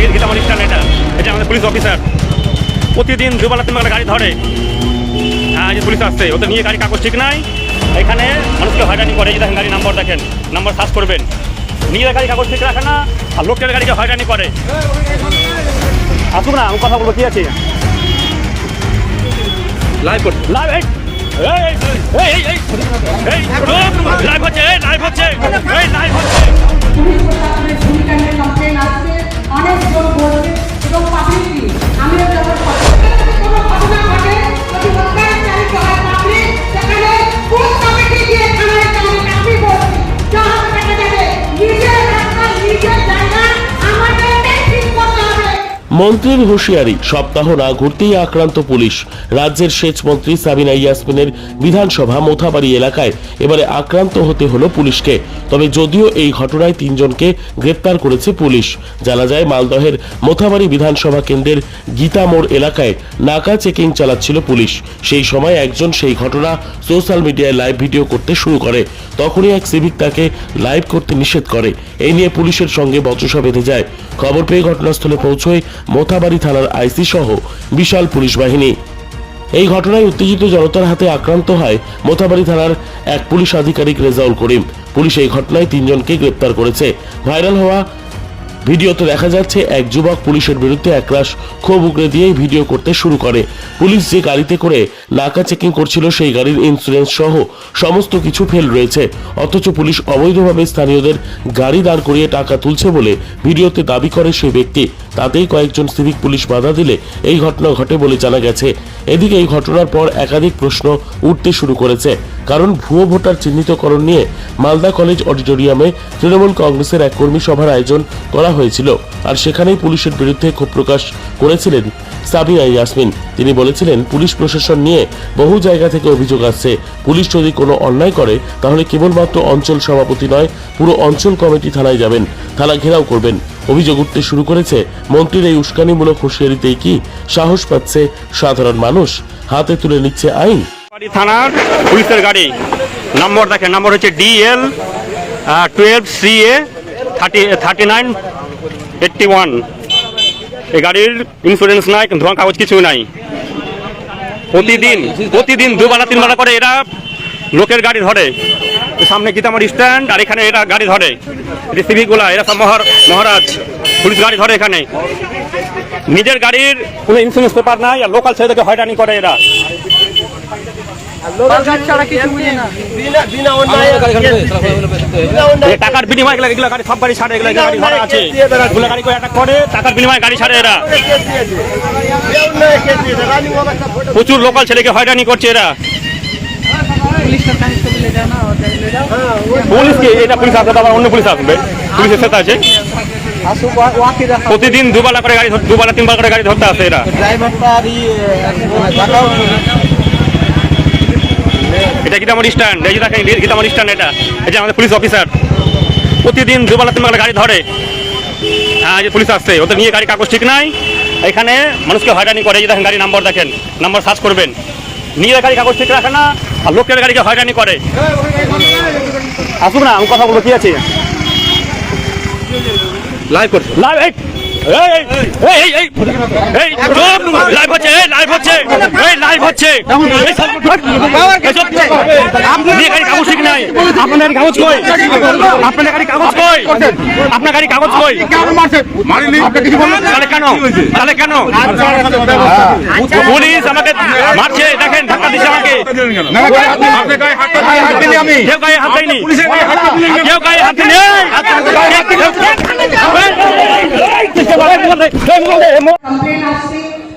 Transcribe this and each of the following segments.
দেখেন গীতামণি স্ট্যান্ড এটা এটা আমাদের পুলিশ অফিসার। প্রতিদিন দুবেলা তিনবেলা গাড়ি ধরে। হ্যাঁ যে পুলিশ আসছে। ওদের নিয়ে গাড়ি কাগজ ঠিক নাই। এখানে মানুষকে হয়রানি করে। দেখেন গাড়ি নাম্বার দেখেন। নাম্বার সার্চ করবেন। নিজের গাড়ি কাগজ ঠিক রাখে না আর লোকের গাড়িকে হয়রানি করে। আসুক না আমি কথা বলব। কি আছে? লাইভ করছে। লাইভ এই এই এই এই এই এই লাইভ হচ্ছে এই লাইভ হচ্ছে লাইভ হচ্ছে। অনেকজন বলছে এবং পাবলিকলি আমিও যখন কোনো মন্ত্রীর হুঁশিয়ারি, সপ্তাহ না ঘুরতেই আক্রান্ত পুলিশ। রাজ্যের সেচ মন্ত্রী সাবিনা ইয়াসমিনের বিধানসভা মোথাবাড়ি এলাকায় এবারে আক্রান্ত হতে হলো পুলিশকে। তবে যদিও এই ঘটনায় তিনজনকে গ্রেপ্তার করেছে পুলিশ। জানা যায়, মালদহের মোথাবাড়ি বিধানসভা কেন্দ্রের গীতামোড় এলাকায় নাকা চেকিং চালাচ্ছিল পুলিশ। সেই সময় একজন সেই ঘটনা সোশ্যাল মিডিয়ায় লাইভ ভিডিও করতে শুরু করে। তখনই এক সিভিক তাকে লাইভ করতে নিষেধ করে। এই নিয়ে পুলিশের সঙ্গে বচসা বেঁধে যায়। খবর পেয়ে ঘটনাস্থলে পৌঁছয় মোথাবাড়ি থানার আইসি সহ বিশাল পুলিশ বাহিনী। এই ঘটনায় উত্তেজিত জনতার হাতে আক্রান্ত হয় মোথাবাড়ি থানার এক পুলিশ আধিকারিক রেজাউল করিম। পুলিশ এই ঘটনায় তিনজনকে গ্রেপ্তার করেছে। ভাইরাল হওয়া ভিডিওতে দেখা যাচ্ছে এক যুবক পুলিশের বিরুদ্ধে একরাশ ক্ষোভ উগড়ে দিয়ে ভিডিও করতে শুরু করে। পুলিশ যে গাড়িতে করে নাকা চেকিং করছিল সেই গাড়ির ইন্স্যুরেন্স সহ সমস্ত কিছু ফেল রয়েছে। অথচ পুলিশ অবৈধভাবে স্থানীয়দের গাড়ি দাঁড় করিয়ে টাকা তুলছে বলে ভিডিওতে দাবি করে সেই ব্যক্তি। তাতেই কয়েকজন সিভিক পুলিশ বাধা দিলে এই ঘটনা ঘটে বলে জানা গেছে। এদিকে এই ঘটনার পর একাধিক প্রশ্ন উঠতে শুরু করেছে। কারণ ভুয়ো ভোটার চিহ্নিতকরণ নিয়ে মালদা কলেজ অডিটোরিয়ামে তৃণমূল কংগ্রেসের এক কর্মী সভার আয়োজন করা হয়েছিল, আর সেখানেই পুলিশের বিরুদ্ধে ক্ষোভ প্রকাশ করেছিলেন সাবিনা ইয়াসমিন। তিনি বলেছিলেন, পুলিশ প্রশাসন নিয়ে বহু জায়গা থেকে অভিযোগ আসছে। পুলিশ যদি কোনো অন্যায় করে, তাহলে কেবলমাত্র অঞ্চল সভাপতি নয়, পুরো অঞ্চল কমিটি থানায় যাবেন, থানা ঘেরাও করবেন। অভিযোগ উঠতে শুরু করেছে, মন্ত্রীর এই উস্কানিমূলক হুঁশিয়ারিতেই কি সাহস পাচ্ছে সাধারণ মানুষ? হাতে তুলে নিচ্ছে আইন? বাড়ি থানার পুলিশের গাড়ি। নম্বর দেখেন, নম্বর হচ্ছে DL twelve C A thirty thirty nine eighty one এই গাড়ির ইন্স্যুরেন্স নাই ধোঁয়া কাগজ কিছু নাই। প্রতিদিন প্রতিদিন দুবেলা, তিনবেলা করে এরা লোকের গাড়ি ধরে। সামনে গীতামার স্ট্যান্ড আর এখানে এরা গাড়ি ধরে। এটা সিভিকগুলা, এরা সব মহার মহারাজ, পুলিশ গাড়ি ধরে এখানে। নিজের গাড়ির কোনো ইন্স্যুরেন্স পেপার নাই, আর লোকাল ছেলেদেরকে হয়রানি করে এরা। টাকার বিনিময়ে এগুলো এগুলো গাড়ি সব গাড়ি ছাড়ে এগুলো গাড়ি ধরা আছে। এগুলো গাড়ি করে অ্যাটাক করে? টাকার বিনিময়ে গাড়ি ছাড়ে এরা। প্রচুর লোকাল ছেলেকে হয়রানি করছে এরা। পুলিশ কি? এটা পুলিশ আসবে আবার অন্য পুলিশ আসবে। পুলিশের সাথে আছে প্রতিদিন দুবেলা করে গাড়ি দুবেলা তিনবেলা করে গাড়ি ধরতে আসে এরা। এটা গীতামণি স্ট্যান্ড এই যে দেখেন গীতামণি স্ট্যান্ড এটা এই যে আমাদের পুলিশ অফিসার প্রতিদিন দুবেলা তিনবেলা গাড়ি ধরে হ্যাঁ যে পুলিশ আসছে ওদের নিয়ে গাড়ি কাগজ ঠিক নাই এখানে মানুষকে হয়রানি করে এই দেখেন গাড়ি নাম্বার দেখেন নাম্বার সার্চ করবেন নিজের গাড়ি কাগজ ঠিক রাখে না আর লোকের গাড়িকে হয়রানি করে আসুক না আমি কথা বলব কি আছে লাইভ করছে লাইভ এই এই এই এই এই কাগজ নাই আপনার কাগজ কই আপনার গাড়ি কাগজ কই আপনার গাড়ি কাগজ কই তাহলে কেন তাহলে কেন পুলিশ আমাকে মারছে দেখেন ধাক্কা দিচ্ছে আমাকে কেউ গায়ে হাত দেয়নি কেউ গায়ে হাত দেয়নি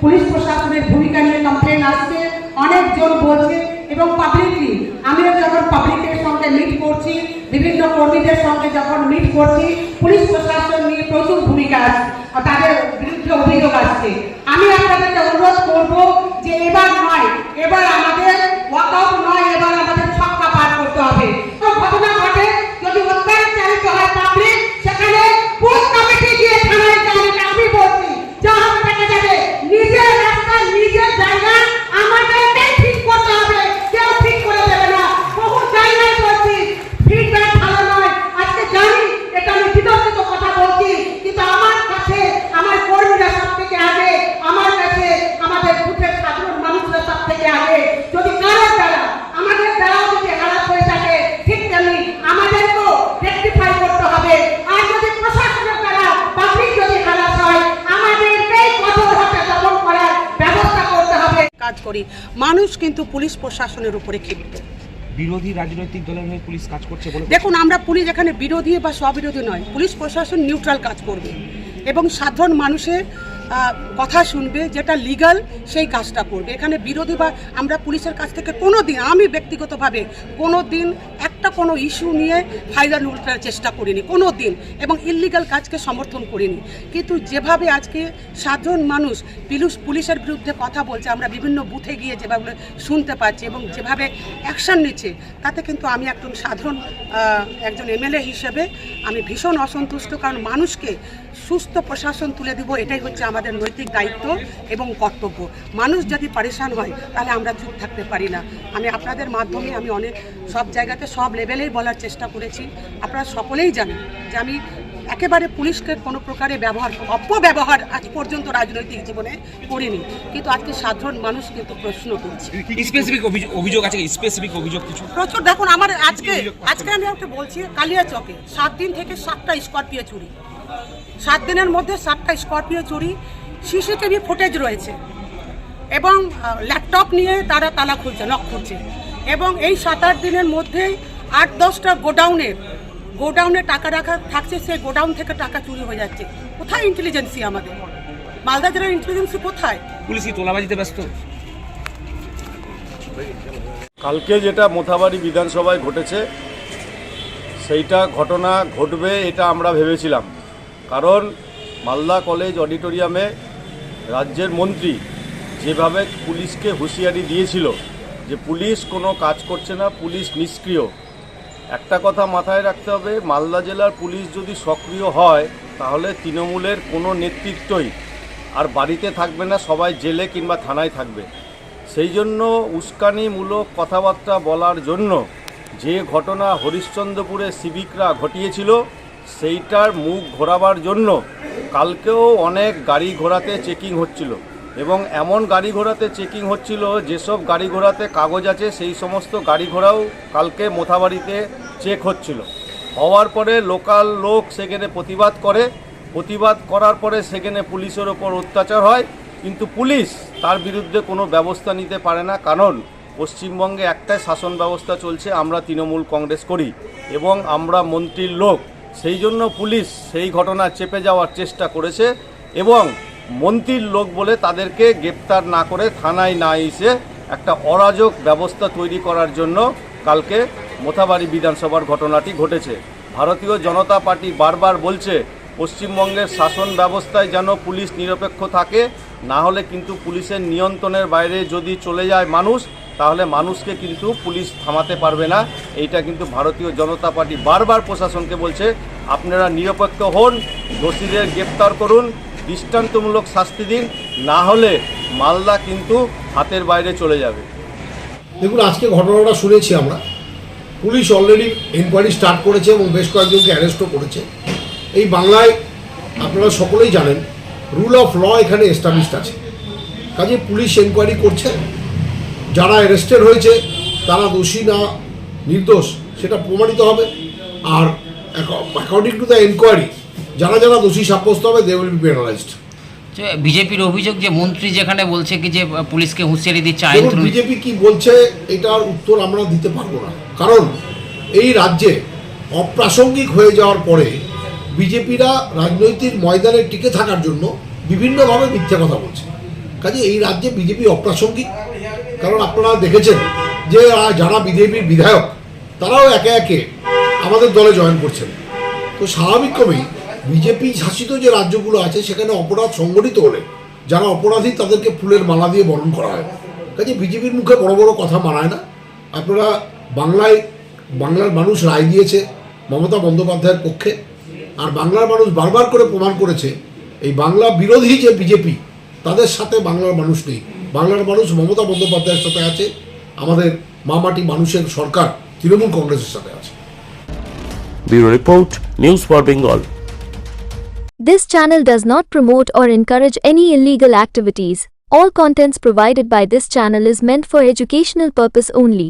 পুলিশ ভূমিকা নিয়ে কমপ্লেন আসছে অনেকজন বলছে এবং পাবলিকলি আমিও যখন পাবলিকের সঙ্গে মিট করছি, বিভিন্ন কর্মীদের সঙ্গে যখন মিট করছি, পুলিশ প্রশাসন নিয়ে প্রচুর ভূমিকা আছে তাদের বিরুদ্ধে অভিযোগ আসছে। আমি আপনাদেরকে অনুরোধ করব যে এবার নয়, এবার আমাদের ওয়াকআউট নয় এবার আমাদের ছক্কা পার করতে হবে তো ঘটনা ঘটে যদি অত্যাচার চালিত হয় পাবলিক সেখানে বুথ কমিটি গিয়ে থানায় যাবে আমি বলছি যখন দেখা যাবে নিজের রাস্তা নিজের জায়গা আমাদেরটাই ঠিক করতে হবে কেউ ঠিক করে দেবে না বহু জায়গায় বলছি ফিডব্যাক ভালো নয় আজকে জানি এটা আমি বিতর্কিত কথা বলছি কিন্তু আমার কাছে আমার করি মানুষ কিন্তু পুলিশ প্রশাসনের উপরে ক্ষিপ্ত। বিরোধী রাজনৈতিক দলের হয়ে পুলিশ কাজ করছে বলে দেখুন আমরা পুলিশ এখানে বিরোধী বা স্ববিরোধী নয় পুলিশ প্রশাসন নিউট্রাল কাজ করবে। এবং সাধারণ মানুষের কথা শুনবে, যেটা লিগাল সেই কাজটা করবে। এখানে বিরোধী বা আমরা পুলিশের কাছ থেকে কোনো দিন আমি ব্যক্তিগতভাবে কোনো দিন একটা কোনো ইস্যু নিয়ে ফাইনাল উল্টার চেষ্টা করিনি কোনো দিন এবং ইলিগাল কাজকে সমর্থন করিনি। কিন্তু যেভাবে আজকে সাধারণ মানুষ পুলিশ, পুলিশের বিরুদ্ধে কথা বলছে, আমরা বিভিন্ন বুথে গিয়ে যেভাবে শুনতে পাচ্ছি এবং যেভাবে অ্যাকশন নিচ্ছে, তাতে কিন্তু আমি একজন সাধারণ একজন এমএলএ হিসেবে আমি ভীষণ অসন্তুষ্ট, কারণ মানুষকে সুস্থ প্রশাসন তুলে দেব, এটাই হচ্ছে আমাদের নৈতিক দায়িত্ব এবং কর্তব্য। মানুষ যদি পারেশান হয় তাহলে আমরা চুপ থাকতে পারি না। আমি আপনাদের মাধ্যমে আমি অনেক সব জায়গাতে সব লেভেলেই বলার চেষ্টা করেছি। আপনারা সকলেই জানেন যে আমি একেবারে পুলিশকে কোনো প্রকারে ব্যবহার অপব্যবহার আজ পর্যন্ত রাজনৈতিক জীবনে করিনি। কিন্তু আজকে সাধারণ মানুষ কিন্তু প্রশ্ন করছে। স্পেসিফিক অভিযোগ আছে স্পেসিফিক অভিযোগ কিছু? প্রচুর দেখুন আমার আজকে আজকে আমি একটা বলছি কালিয়া চকে সাত দিন থেকে সাতটা স্করপিও চুরি। সাত দিনের মধ্যে সাতটা স্করপিও চুরি সিসিটিভি ফুটেজ রয়েছে। এবং ল্যাপটপ নিয়ে তারা তালা খুলছে লক খুলছে। এবং এই সাত আট দিনের মধ্যেই আট দশটা গোডাউনের গোডাউনে টাকা রাখা থাকছে সেই গোডাউন থেকে টাকা চুরি হয়ে যাচ্ছে। কোথায় ইন্টেলিজেন্সি আমাদের? মালদা জেলার ইন্টেলিজেন্সি কোথায়? পুলিশ তোলাবাজিতে ব্যস্ত। কালকে যেটা মোথাবাড়ি বিধানসভায় ঘটেছে সেইটা ঘটনা ঘটবে এটা আমরা ভেবেছিলাম। কারণ মালদা কলেজ অডিটোরিয়ামে রাজ্যের মন্ত্রী যেভাবে পুলিশকে হুঁশিয়ারি দিয়েছিল যে পুলিশ কোনো কাজ করছে না, পুলিশ নিষ্ক্রিয়। একটা কথা মাথায় রাখতে হবে, মালদা জেলার পুলিশ যদি সক্রিয় হয়, তাহলে তৃণমূলের কোনো নেতৃত্বই আর বাড়িতে থাকবে না, সবাই জেলে কিংবা থানায় থাকবে। সেই জন্য উস্কানিমূলক কথাবার্তা বলার জন্য যে ঘটনা হরিশ্চন্দ্রপুরে সিভিকরা ঘটিয়েছিল সেইটার মুখ ঘোরাবার জন্য কালকেও অনেক গাড়ি ঘোড়াতে চেকিং হচ্ছিল এবং এমন গাড়ি ঘোড়াতে চেকিং হচ্ছিল যেসব গাড়ি ঘোড়াতে কাগজ আছে সেই সমস্ত গাড়ি ঘোড়াও কালকে মোথাবাড়িতে চেক হচ্ছিল। হওয়ার পরে লোকাল লোক সেখানে প্রতিবাদ করে। প্রতিবাদ করার পরে সেখানে পুলিশের ওপর অত্যাচার হয়। কিন্তু পুলিশ তার বিরুদ্ধে কোনো ব্যবস্থা নিতে পারে না। কারণ পশ্চিমবঙ্গে একটাই শাসন ব্যবস্থা চলছে, আমরা তৃণমূল কংগ্রেস করি এবং আমরা মন্ত্রীর লোক। সেই জন্য পুলিশ সেই ঘটনা চেপে যাওয়ার চেষ্টা করেছে এবং মন্ত্রীর লোক বলে তাদেরকে গ্রেপ্তার না করে থানায় না এসে একটা অরাজক ব্যবস্থা তৈরি করার জন্য কালকে মোথাবাড়ি বিধানসভার ঘটনাটি ঘটেছে। ভারতীয় জনতা পার্টি বারবার বলছে, পশ্চিমবঙ্গের শাসন ব্যবস্থায় যেন পুলিশ নিরপেক্ষ থাকে, না হলে কিন্তু পুলিশের নিয়ন্ত্রণের বাইরে যদি চলে যায় মানুষ তাহলে মানুষকে কিন্তু পুলিশ থামাতে পারবে না। এইটা কিন্তু ভারতীয় জনতা পার্টি বারবার প্রশাসনকে বলছে। আপনারা নিরপেক্ষ হন, দোষীদের গ্রেপ্তার করুন, দৃষ্টান্তমূলক শাস্তি দিন, না হলে মালদা কিন্তু হাতের বাইরে চলে যাবে। দেখুন, আজকে ঘটনাটা শুনেছি আমরা। পুলিশ অলরেডি এনকোয়ারি স্টার্ট করেছে এবং বেশ কয়েকজনকে অ্যারেস্টও করেছে। এই বাংলায় আপনারা সকলেই জানেন রুল অফ ল এখানে এস্টাবলিশড আছে। কাজে পুলিশ এনকোয়ারি করছে। যারা অ্যারেস্টেড হয়েছে তারা দোষী না নির্দোষ সেটা প্রমাণিত হবে। আর অ্যাকর্ডিং টু দ্য এনকোয়ারি যারা যারা দোষী সাব্যস্ত হবে দে উইল বি পেনালাইজড বিজেপির অভিযোগ যে মন্ত্রী যেখানে বলছে কি যে পুলিশকে হুঁশিয়ারি দিচ্ছে আইন বিজেপি কি বলছে এটার উত্তর আমরা দিতে পারব না। কারণ এই রাজ্যে অপ্রাসঙ্গিক হয়ে যাওয়ার পরে বিজেপিরা রাজনৈতিক ময়দানে টিকে থাকার জন্য বিভিন্নভাবে মিথ্যা কথা বলছে। কাজে এই রাজ্যে বিজেপি অপ্রাসঙ্গিক। কারণ আপনারা দেখেছেন যে যারা বিজেপির বিধায়ক, তারাও একে একে আমাদের দলে জয়েন করছেন। তো স্বাভাবিকভাবেই বিজেপি শাসিত যে রাজ্যগুলো আছে, সেখানে অপরাধ সংগঠিত হলে যারা অপরাধী, তাদেরকে ফুলের মালা দিয়ে বরণ করা হয়। কাজে বিজেপির মুখে বড় বড় কথা মানায় না। আপনারা বাংলায়, বাংলার মানুষ রায় দিয়েছে মমতা বন্দ্যোপাধ্যায়ের পক্ষে, আর বাংলার মানুষ বারবার করে প্রমাণ করেছে, এই বাংলা বিরোধী যে বিজেপি, তাদের সাথে বাংলার মানুষ নেই। বাংলার মানুষ মমতা বন্দ্যোপাধ্যায়ের সাথে আছে আমাদের মামাটি মানুষের সরকার তৃণমূল কংগ্রেসের সাথে আছে bureau report news for Bengal This channel does not promote or encourage any illegal activities. All contents provided by this channel is meant for educational purpose only.